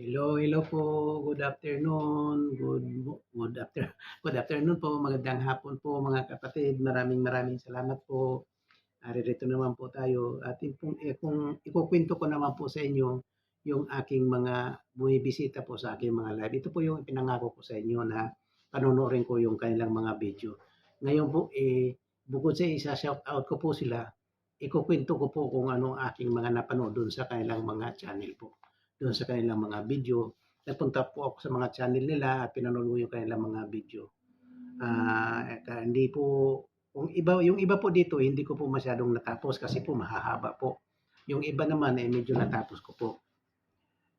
Hello, hello po. Good afternoon. Good good after good afternoon po. Magandang hapon po mga kapatid. Maraming maraming salamat po. Naririto naman po tayo. Atin pong eh, kung ikukuwento ko naman po sa inyo yung aking mga bumibisita po sa aking mga live. Ito po yung pinangako ko sa inyo na panonoorin ko yung kanilang mga video. Ngayon po, eh, bukod sa isa-shout out ko po sila, ikukwento ko po kung anong aking mga napanood dun sa kanilang mga channel po doon sa kanilang mga video. Nagpunta po ako sa mga channel nila at pinanood yung kanilang mga video. Ah, at ah, hindi po kung iba yung iba po dito hindi ko po masyadong natapos kasi po mahahaba po. Yung iba naman eh medyo natapos ko po.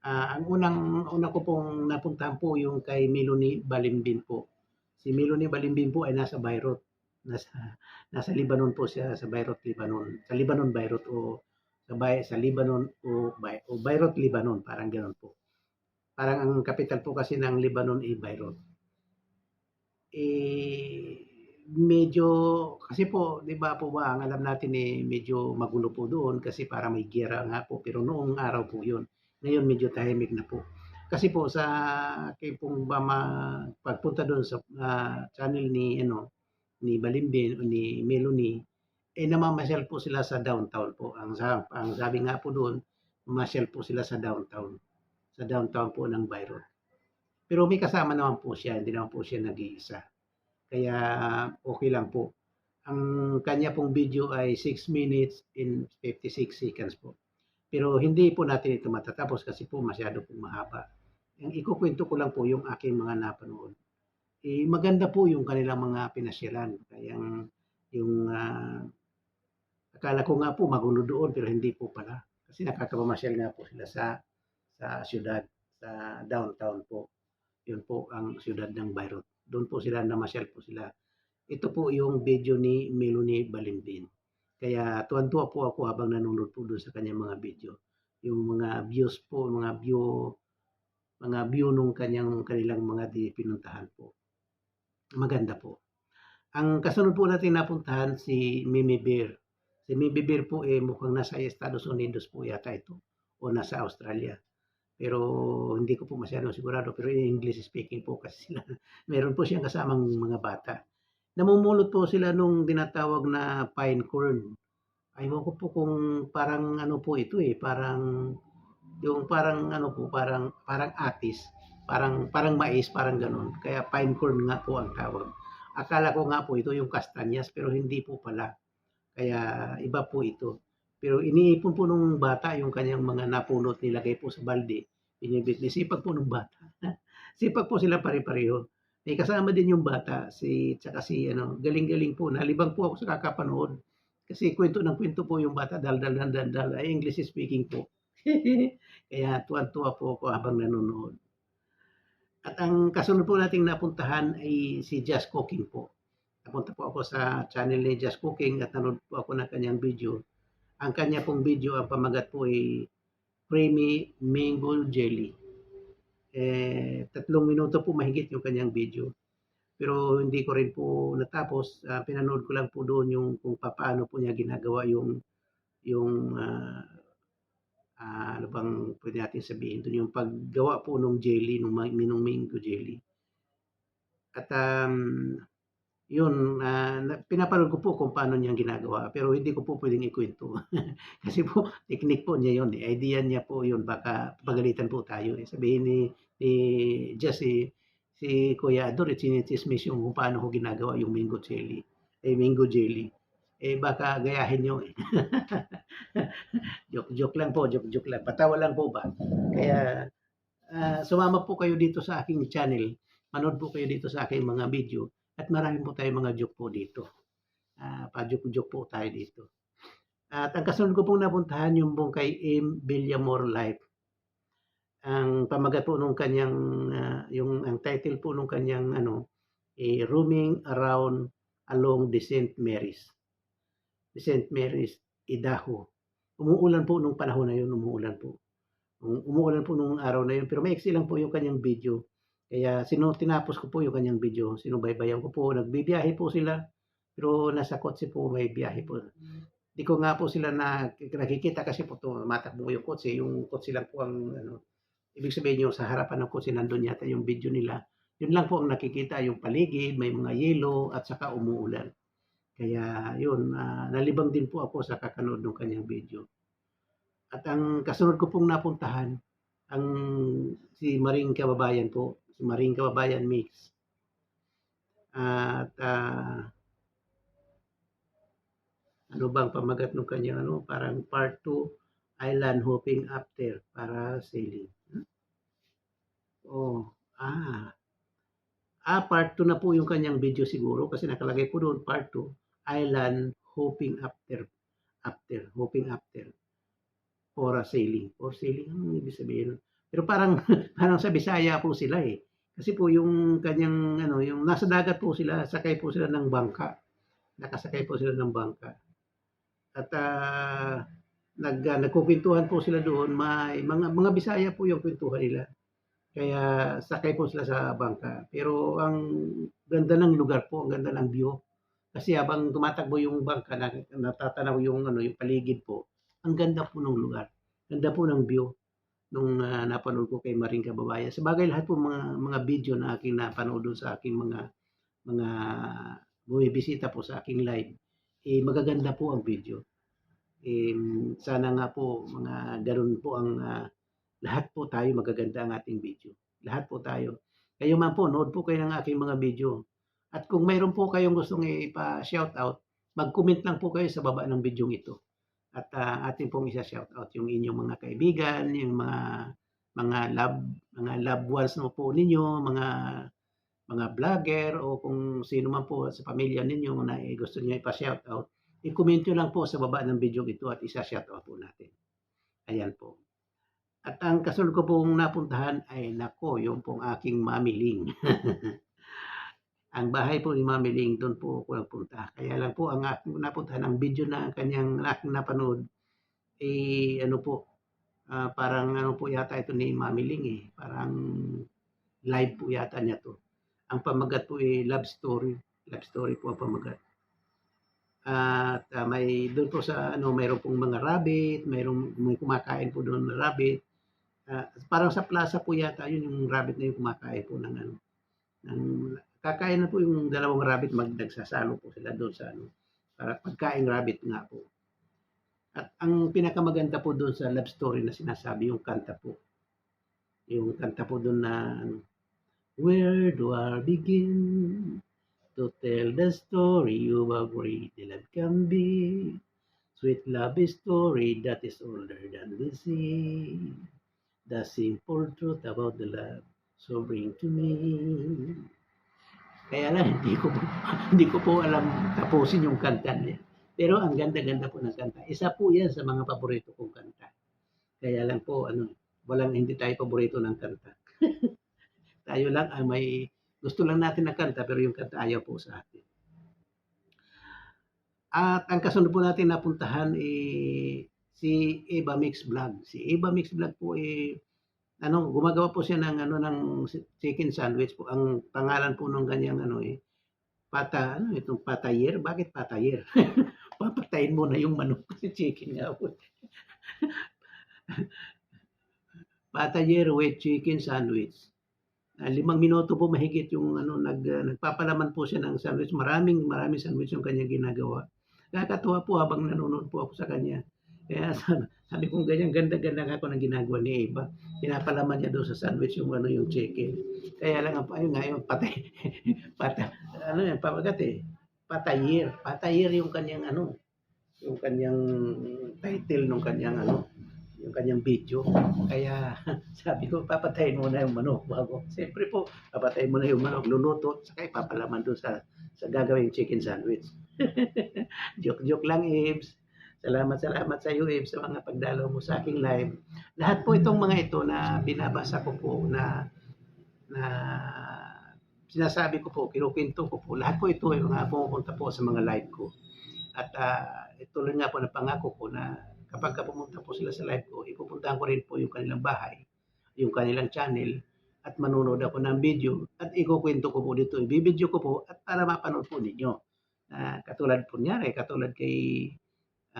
Ah, ang unang una ko pong napuntahan po yung kay Melanie Balimbin po. Si Melanie Balimbin po ay nasa Beirut. Nasa nasa Lebanon po siya sa Beirut, Lebanon. Sa Lebanon, Beirut o sa Bay sa Lebanon o, Bay, o Beirut, Lebanon, parang ganoon po. Parang ang capital po kasi ng Lebanon ay Beirut. Eh, medyo, kasi po, di ba po ba, ang alam natin eh, medyo magulo po doon kasi para may gera nga po, pero noong araw po yun. Ngayon medyo tahimik na po. Kasi po sa kay pong ba ma, pagpunta doon sa uh, channel ni ano ni Balimbin ni Melanie eh namamasyal po sila sa downtown po. Ang, ang sabi nga po doon, mamasyal po sila sa downtown. Sa downtown po ng Beirut. Pero may kasama naman po siya, hindi naman po siya nag-iisa. Kaya okay lang po. Ang kanya pong video ay 6 minutes in 56 seconds po. Pero hindi po natin ito matatapos kasi po masyado po mahaba. Ang ikukwento ko lang po yung aking mga napanood. Eh, maganda po yung kanilang mga pinasyalan. Kaya yung uh, Akala ko nga po magulo doon pero hindi po pala. Kasi nakakapamasyal nga po sila sa sa siyudad, sa downtown po. Yun po ang siyudad ng Beirut. Doon po sila namasyal po sila. Ito po yung video ni Melanie Balimbin. Kaya tuwan-tuwa po ako habang nanonood po doon sa kanyang mga video. Yung mga views po, mga view mga view nung kanyang kanilang mga di pinuntahan po. Maganda po. Ang kasunod po natin napuntahan si Mimi Bear. Si Bear po eh mukhang nasa Estados Unidos po yata ito o nasa Australia. Pero hindi ko po masyadong sigurado pero English speaking po kasi sila. Meron po siyang kasamang mga bata. Namumulot po sila nung dinatawag na pine corn. Aywan ko po kung parang ano po ito eh, parang yung parang ano po, parang parang atis, parang parang mais, parang ganun. Kaya pine corn nga po ang tawag. Akala ko nga po ito yung kastanyas pero hindi po pala. Kaya iba po ito. Pero iniipon po nung bata yung kanyang mga napulot nilagay po sa balde. Binibit ni sipag po nung bata. sipag po sila pare-pareho. May kasama din yung bata, si, tsaka si, ano, galing-galing po. Nalibang po ako sa kakapanood. Kasi kwento ng kwento po yung bata, dal-dal, dal-dal, ay English speaking po. Kaya tuwan-tuwa po ako habang nanonood. At ang kasunod po nating napuntahan ay si Just Cooking po. Napunta po ako sa channel ni Just Cooking at nanood po ako ng kanyang video. Ang kanya pong video, ang pamagat po ay creamy mango jelly. Eh, tatlong minuto po mahigit yung kanyang video. Pero hindi ko rin po natapos. Uh, pinanood ko lang po doon yung kung paano po niya ginagawa yung yung uh, uh, ano bang pwede natin sabihin doon yung paggawa po ng jelly, ng mango jelly. At um, yun, uh, pinapanood ko po kung paano niya ginagawa. Pero hindi ko po pwedeng ikwento. Kasi po, technique po niya yun. Eh. Idea niya po yun. Baka pagalitan po tayo. Eh. Sabihin ni, ni Just si, si Kuya Ador, eh, sinismis yung kung paano ko ginagawa yung mango jelly. Eh, mango jelly. Eh, baka gayahin nyo. Eh. joke, joke lang po, joke, joke lang. Patawa lang po ba? Kaya, uh, sumama po kayo dito sa aking channel. Manood po kayo dito sa aking mga video at marami po tayong mga joke po dito. Uh, pa-joke-joke po tayo dito. At ang kasunod ko pong napuntahan yung pong kay M. Villamor Life. Ang pamagat po nung kanyang, uh, yung ang title po nung kanyang ano, eh, Roaming Around Along the St. Mary's. The St. Mary's, Idaho. Umuulan po nung panahon na yun, umuulan po. Um, umuulan po nung araw na yun, pero may lang po yung kanyang video. Kaya sino tinapos ko po yung kanyang video, sinubaybayan ko po, nagbibiyahe po sila, pero nasa kotse po may biyahe po. Di ko nga po sila na nakikita kasi po to, matakbo yung kotse, yung kotse lang po ang ano. ibig sabihin yung sa harapan ng kotse nandun yata yung video nila. Yun lang po ang nakikita, yung paligid, may mga yelo at saka umuulan. Kaya yun, ah, nalibang din po ako sa kakanood ng kanyang video. At ang kasunod ko pong napuntahan, ang si Maring Kababayan po, si Maring Kababayan Mix. At ah, ano bang pamagat ng kanyang ano, parang part 2, Island Hopping After para sailing. Hmm? Oh, ah. Ah, part 2 na po yung kanyang video siguro kasi nakalagay po doon part 2, Island Hopping After. After, Hopping After. For sailing. For sailing, ano ibig sabihin? Pero parang parang sa Bisaya po sila eh. Kasi po yung kanyang ano, yung nasa dagat po sila, sakay po sila ng bangka. Nakasakay po sila ng bangka. At ah, nag uh, nagkukwentuhan po sila doon, may mga mga Bisaya po yung kwentuhan nila. Kaya sakay po sila sa bangka. Pero ang ganda ng lugar po, ang ganda ng view. Kasi habang tumatakbo yung bangka, natatanaw yung ano, yung paligid po. Ang ganda po ng lugar. Ganda po ng view nung uh, napanood ko kay Maring Kababayan. Sa bagay lahat po mga mga video na aking napanood sa aking mga mga bumibisita po sa aking live, eh magaganda po ang video. Eh, sana nga po mga ganun po ang uh, lahat po tayo magaganda ang ating video. Lahat po tayo. Kayo man po, nood po kayo ng aking mga video. At kung mayroon po kayong gustong ipa-shout out, mag-comment lang po kayo sa baba ng video ito. At uh, atin pong isa-shout out yung inyong mga kaibigan, yung mga mga love mga loved ones mo po ninyo, mga mga vlogger o kung sino man po sa pamilya ninyo na eh, gusto niyo ipa-shout out, i-comment nyo lang po sa baba ng video ito at isa-shout out po natin. Ayan po. At ang kasunod ko pong napuntahan ay nako, yung pong aking mamiling. ang bahay po ni Mami Ling, doon po ako nagpunta. Kaya lang po, ang aking napuntahan, ang video na kanyang aking napanood, eh, ano po, uh, parang ano po yata ito ni Mami Ling eh. Parang live po yata niya to. Ang pamagat po eh, love story. Love story po ang pamagat. At uh, may doon po sa ano, mayroon pong mga rabbit, mayroong may kumakain po doon na rabbit. Uh, parang sa plaza po yata yun yung rabbit na yung kumakain po ng ano ng kakain na po yung dalawang rabbit, mag nagsasalo po sila doon sa ano, para pagkain rabbit nga po. At ang pinakamaganda po doon sa love story na sinasabi, yung kanta po. Yung kanta po doon na, ano, Where do I begin to tell the story of a great love can be? Sweet love story that is older than the sea. The simple truth about the love so bring to me. Kaya lang, hindi ko po, hindi ko po alam tapusin yung kanta niya. Pero ang ganda-ganda po ng kanta. Isa po yan sa mga paborito kong kanta. Kaya lang po, ano, walang hindi tayo paborito ng kanta. tayo lang ay may, gusto lang natin ng kanta, pero yung kanta ayaw po sa atin. At ang kasunod po natin napuntahan eh, si Eva Mix Vlog. Si Eva Mix Vlog po eh, ano, gumagawa po siya ng ano ng chicken sandwich po. Ang pangalan po ng ganyang ano eh pata ano itong patayer. Bakit patayer? Papatayin mo na yung manok kasi chicken nga po. patayer with chicken sandwich. Uh, limang minuto po mahigit yung ano nag uh, nagpapalaman po siya ng sandwich. Maraming maraming sandwich yung kanyang ginagawa. Nakakatuwa po habang nanonood po ako sa kanya. Kaya sabi, sabi kong ganyan, ganda-ganda ako ng ginagawa ni Eva. Pinapalaman niya doon sa sandwich yung ano yung chicken. Kaya lang, ayun nga, yung patay, pata, ano yan, pamagat eh, patayir. Patayir yung kanyang ano, yung kanyang title ng kanyang ano, yung kanyang video. Kaya sabi ko, papatayin mo na yung manok bago. Siyempre po, papatayin mo na yung manok, luluto, saka ipapalaman doon sa, sa gagawing chicken sandwich. Joke-joke lang, Ibs. Salamat, salamat sa iyo, Eve, sa mga pagdalaw mo sa aking live. Lahat po itong mga ito na binabasa ko po na na sinasabi ko po, kinukwento ko po, lahat po ito ay mga pumupunta po sa mga live ko. At uh, ituloy nga po na pangako ko na kapag ka pumunta po sila sa live ko, ipupuntahan ko rin po yung kanilang bahay, yung kanilang channel, at manonood ako ng video at ikukwento ko po dito, ibibideo ko po at para mapanood po ninyo. Uh, katulad po niya, katulad kay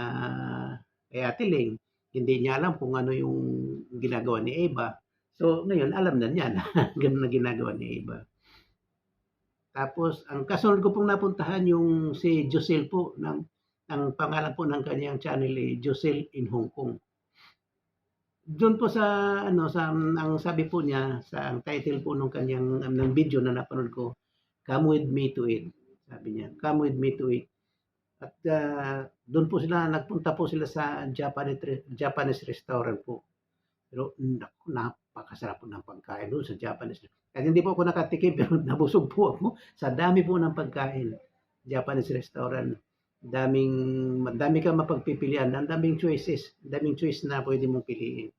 uh, kay Ate Ling, hindi niya alam kung ano yung ginagawa ni Eva So, ngayon alam na niya na gano'n na ginagawa ni iba. Tapos ang kasunod ko pong napuntahan yung si Josel po ng ang pangalan po ng kanyang channel ay Josel in Hong Kong. Do'n po sa ano sa ang sabi po niya sa ang title po nung kanyang ng video na napanood ko, "Come with me to eat." Sabi niya, "Come with me to eat." At ah, do'n po sila nagpunta po sila sa Japanese Japanese restaurant po. Pero naku, napakasarap po ng pagkain do'n sa Japanese. Kahit hindi po ako nakatikim pero nabusog po ako sa dami po ng pagkain. Japanese restaurant, daming madami kang mapagpipilian, ang daming choices, daming choice na puwede mong piliin.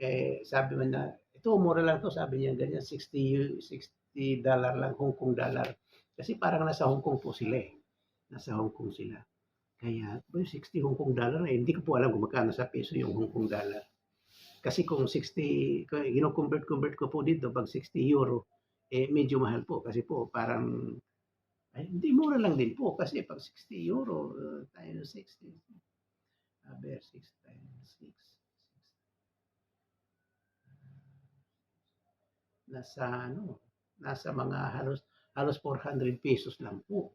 Eh, sabi mo na, "Ito mura lang 'to," sabi niya ganyan, $60 $60 lang, Hong Kong dollar. Kasi parang nasa Hong Kong po sila, eh, nasa Hong Kong sila. Kaya, "Uy, 60 Hong Kong dollar, eh, hindi ko po alam kung magkano sa piso yung Hong Kong dollar. Kasi kung 60 ko kino-convert-convert ko po dito 'pag 60 euro, eh, medyo mahal po kasi po parang ay hindi mura lang din po kasi 'pag 60 euro uh, times 60 aber 6 times 6 nasa ano, nasa mga halos halos 400 pesos lang po.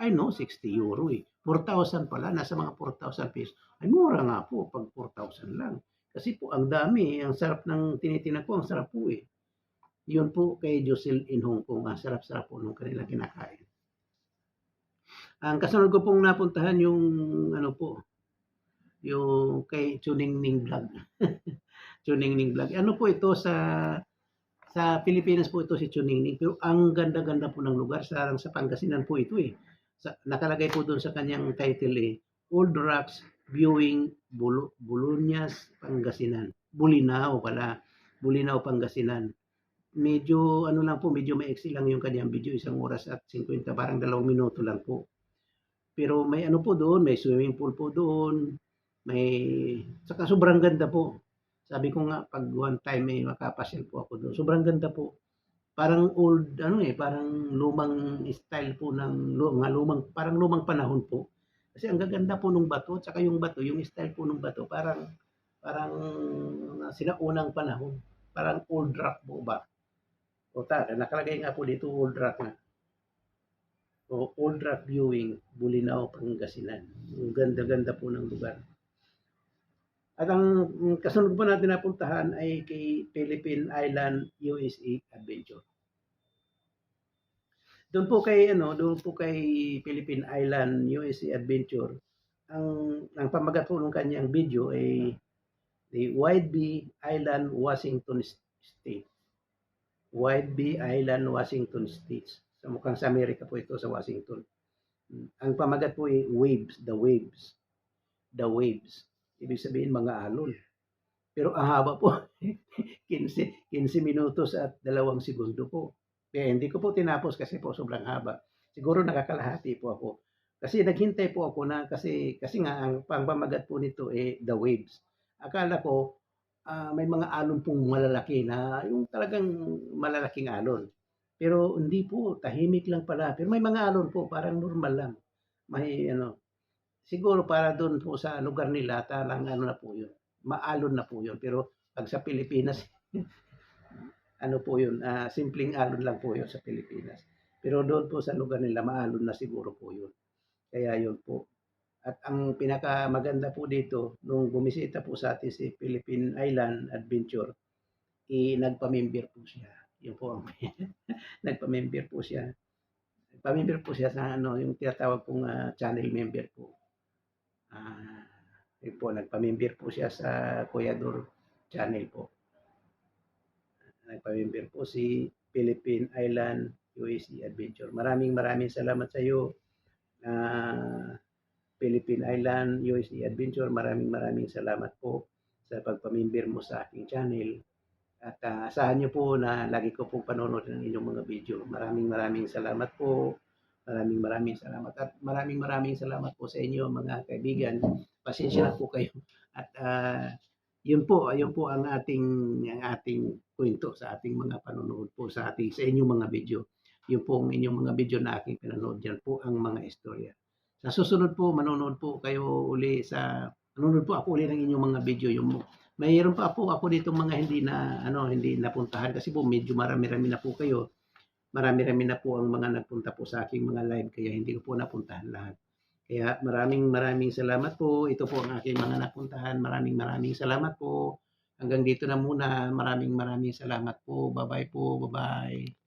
Ay no, 60 euro, eh. 4,000 pala, nasa mga 4,000 pesos. Ay mura nga po 'pag 4,000 lang. Kasi po ang dami, ang sarap ng tinitingnan ko, ang sarap po, eh. 'Yun po kay Josel in Hong Kong, ang sarap-sarap po nung kanilang kinakain. Ang kasunod ko pong napuntahan yung ano po, yung kay Chuningning Vlog. Chuningning Vlog. Ano po ito sa sa Pilipinas po ito si Chuningning, pero ang ganda-ganda po ng lugar, sarang sa Pangasinan po ito, eh. Sa nakalagay po do'n sa kanyang title, eh, Old Rocks Viewing Bulu Buluñas, Pangasinan. Bolinao pala, Bolinao, Pangasinan. Medyo ano lang po, medyo maiksi lang yung kanyang video, isang oras at 50, parang dalawang minuto lang po. Pero may ano po doon, may swimming pool po doon, may saka sobrang ganda po. Sabi ko nga 'pag one time, eh, makapasyal po ako do'n, sobrang ganda po. Parang old ano, eh, parang lumang style po ng mga lumang parang lumang panahon po. Kasi ang gaganda po nung bato, tsaka yung bato, yung style po nung bato parang parang sinaunang panahon, parang old rock po ba. O ta nakalagay nga po dito old rock nga. O Old Rock Viewing, Bolinao, Pangasinan. Ang ganda-ganda po ng lugar. At ang kasunod po natin napuntahan ay kay Philippine Island USA Adventure. Do'n po kay ano, do'n po kay Philippine Island USA Adventure, ang ang pamagat po nung kanyang video ay the Whidbey Island, Washington State. Whidbey Island, Washington State. Sa mukhang sa Amerika po ito, sa Washington. Ang pamagat po ay waves, the waves. The waves. Ibig sabihin mga alon. Pero ang haba po, 15, 15 minutos at dalawang segundo po. Kaya hindi ko po tinapos kasi po sobrang haba. Siguro nakakalahati po ako. Kasi naghintay po ako na kasi kasi nga ang pamamagat po nito eh the waves. Akala ko ah, may mga alon pong malalaki na yung talagang malalaking alon. Pero hindi po, tahimik lang pala. Pero may mga alon po, parang normal lang. May ano, siguro para doon po sa lugar nila, talang ano na po yun. Maalon na po yun. Pero pag sa Pilipinas, ano po yun, ah, simpleng alon lang po yun sa Pilipinas. Pero doon po sa lugar nila, maalon na siguro po yun. Kaya yun po. At ang pinakamaganda po dito, nung bumisita po sa atin si Philippine Island Adventure, i nagpa-member po siya. Yun po ang nagpa-member po siya. Nagpa-member po siya sa ano, yung tinatawag pong ah, channel member po. Ah, yun po, nagpa-member po siya sa Kuyador channel po. Nagpa-member po si Philippine Island UAC Adventure. Maraming maraming salamat sa iyo. ah, Philippine Island UAC Adventure. Maraming maraming salamat po sa pagpamimber mo sa aking channel. At ah, asahan niyo po na lagi ko pong panonood ng inyong mga video. Maraming maraming salamat po. Maraming maraming salamat. At maraming maraming salamat po sa inyo mga kaibigan. Pasensya na po kayo. At ah, yun po, ayun po ang ating ang ating kwento sa ating mga panonood po sa ating sa inyong mga video. Yun po ang inyong mga video na aking pinanood. Yan po ang mga istorya. Sa susunod po, manonood po kayo uli sa, manonood po ako uli ng inyong mga video, yung mayroon pa po ako ditong mga hindi na ano, hindi napuntahan kasi po medyo marami-rami na po kayo. Marami-rami na po ang mga nagpunta po sa aking mga live kaya hindi ko po napuntahan lahat. Kaya maraming maraming salamat po. Ito po ang aking mga napuntahan. Maraming maraming salamat po. Hanggang dito na muna. Maraming maraming salamat po. Bye-bye po. Bye-bye.